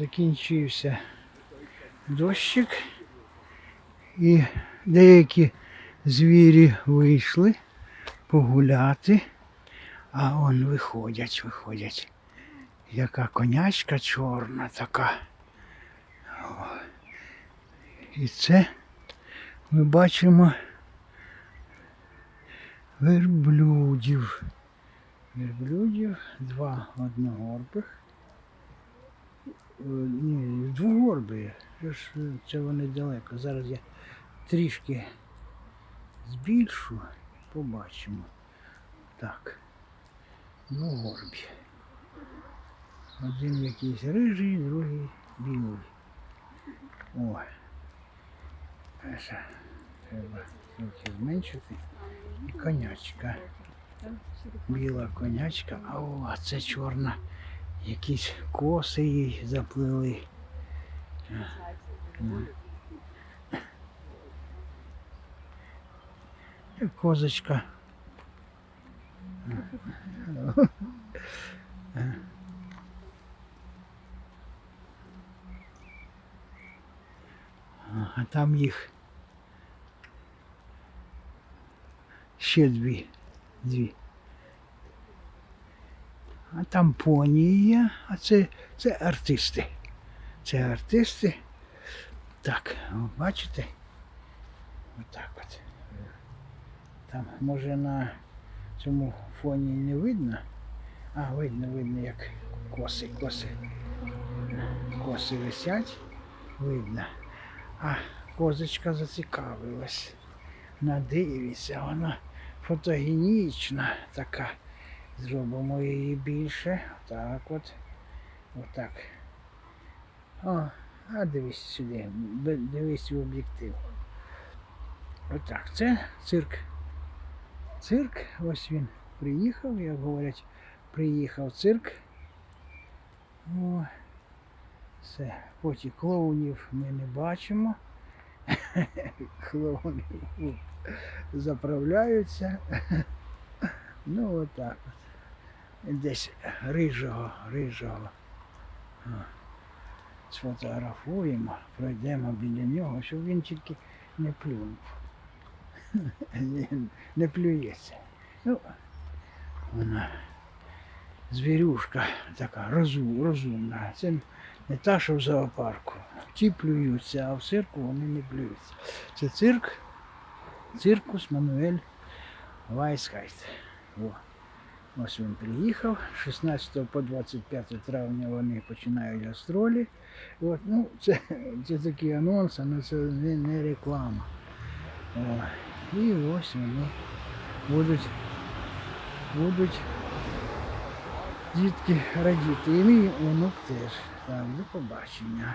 закінчився дощик, і деякі звірі вийшли погуляти, а он виходять, виходять. Яка конячка чорна така. О. І це ми бачимо верблюдів. Верблюдів, два одногорбих. Е, Ні, ж, е, Це вони далеко. Зараз я трішки збільшу, побачимо. Так. Двогорбі. Один якийсь рижий, другий білий. О. Ще Треба трохи зменшити. І конячка. Біла конячка, а о, це чорна. Якісь коси їй заплели. М. І Козочка. А там їх ще дві. Дві. А там поні є, а це, це артисти. Це артисти. Так, бачите? Отак от. Там може на цьому фоні не видно. А, видно, видно, як коси, коси. Коси висять, видно. А козочка зацікавилась. Надивіться, вона фотогенічна така. Зробимо її більше. Так от. Отак. О, а дивись сюди. Дивись в об'єктив. Отак. Це цирк. Цирк. Ось він приїхав, як говорять, приїхав цирк. О, все. Потім клоунів ми не бачимо. Клоуни заправляються. Ну, отак от. Десь рижого, рижого. Сфотографуємо, пройдемо біля нього, щоб він тільки не плюнув. Не плюється. Ну, вона звірюшка така розум, розумна. Це не та, що в зоопарку. Ті плюються, а в цирку вони не плюються. Це цирк, циркус Мануель Вайсхайт. О. Ось він приїхав. 16 по 25 травня вони починають гастролі. От, ну, це, це такий анонс, але це не, не реклама. О, і ось вони будуть, будуть дітки радіти. І мій онук теж. Так, до побачення.